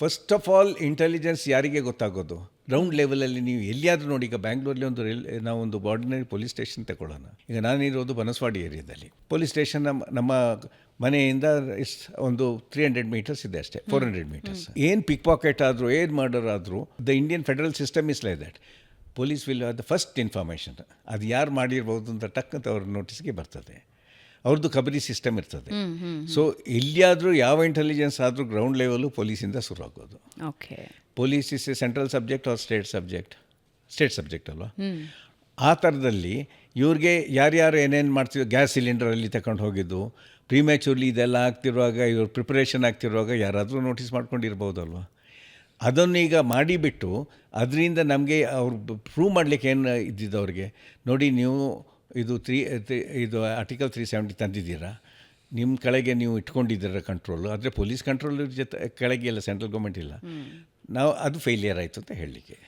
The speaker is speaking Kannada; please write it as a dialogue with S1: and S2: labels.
S1: ಫಸ್ಟ್ ಆಫ್ ಆಲ್ ಇಂಟೆಲಿಜೆನ್ಸ್ ಯಾರಿಗೆ ಗೊತ್ತಾಗೋದು? ಗ್ರೌಂಡ್ ಲೆವೆಲಲ್ಲಿ ನೀವು ಎಲ್ಲಿಯಾದರೂ ನೋಡಿ ಈಗ ಬ್ಯಾಂಗ್ಳೂರಲ್ಲಿ ಒಂದು ರೈಲ್ ನಾವು ಒಂದು ಬಾರ್ಡಿನರಿ ಪೊಲೀಸ್ ಸ್ಟೇಷನ್ ತಗೊಳ್ಳೋಣ. ಈಗ ನಾನಿರೋದು ಬನಸ್ವಾಡಿ ಏರಿಯಾದಲ್ಲಿ. ಪೊಲೀಸ್ ಸ್ಟೇಷನ್ ನಮ್ಮ ನಮ್ಮ ಮನೆಯಿಂದ ಇಸ್ ಒಂದು ತ್ರೀ ಹಂಡ್ರೆಡ್ ಮೀಟರ್ಸ್ ಇದೆ ಅಷ್ಟೇ ಫೋರ್ ಹಂಡ್ರೆಡ್ ಮೀಟರ್ಸ್ ಏನು ಪಿಕ್ ಪಾಕೆಟ್ ಆದರೂ ಏನು ಮರ್ಡರ್ ಆದರೂ the Indian federal system is like that police will the first information ಅದು ಯಾರು ಮಾಡಿರ್ಬೋದು ಅಂತ ಟಕ್ ಅಂತ ಅವ್ರ ನೋಟಿಸ್ಗೆ ಬರ್ತದೆ. ಅವ್ರದ್ದು ಖಬರಿ ಸಿಸ್ಟಮ್ ಇರ್ತದೆ. ಸೊ ಎಲ್ಲಿಯಾದರೂ ಯಾವ ಇಂಟೆಲಿಜೆನ್ಸ್ ಆದರೂ ಗ್ರೌಂಡ್ ಲೆವೆಲು ಪೊಲೀಸಿಂದ ಶುರು ಆಗೋದು.
S2: Okay.
S1: Police is a central subject or state subject state subject ಅಲ್ವಾ? ಆ ಥರದಲ್ಲಿ ಇವ್ರಿಗೆ ಯಾರ್ಯಾರು ಏನೇನು ಮಾಡ್ತಿದ್ರು ಗ್ಯಾಸ್ ಸಿಲಿಂಡರಲ್ಲಿ ತಗೊಂಡು ಹೋಗಿದ್ದು ಪ್ರಿಮ್ಯಾಚುರ್ಲಿ ಇದೆಲ್ಲ ಆಗ್ತಿರುವಾಗ ಇವ್ರು ಪ್ರಿಪರೇಷನ್ ಆಗ್ತಿರುವಾಗ ಯಾರಾದರೂ ನೋಟಿಸ್ ಮಾಡ್ಕೊಂಡಿರ್ಬೋದಲ್ವ ಅದನ್ನು ಈಗ ಮಾಡಿಬಿಟ್ಟು ಅದರಿಂದ ನಮಗೆ ಅವ್ರು ಪ್ರೂವ್ ಮಾಡಲಿಕ್ಕೆ ಏನು ಇದ್ದಿದ್ದು ಅವ್ರಿಗೆ? ನೋಡಿ ನೀವು ಇದು ತ್ರೀ ಇದು ಆರ್ಟಿಕಲ್ ತ್ರೀ ಸೆವೆಂಟಿ ತಂದಿದ್ದೀರಾ? ನಿಮ್ಮ ಕೆಳಗೆ ನೀವು ಇಟ್ಕೊಂಡಿದ್ದೀರ ಕಂಟ್ರೋಲು ಆದರೆ ಪೊಲೀಸ್ ಕಂಟ್ರೋಲ್ ಜೊತೆ ಕೆಳಗೆ ಇಲ್ಲ ಸೆಂಟ್ರಲ್ ಗೌರ್ಮೆಂಟ್ ಇಲ್ಲ. ನಾವು ಅದು ಫೇಲಿಯರ್ ಆಯಿತು ಅಂತ ಹೇಳಲಿಕ್ಕೆ.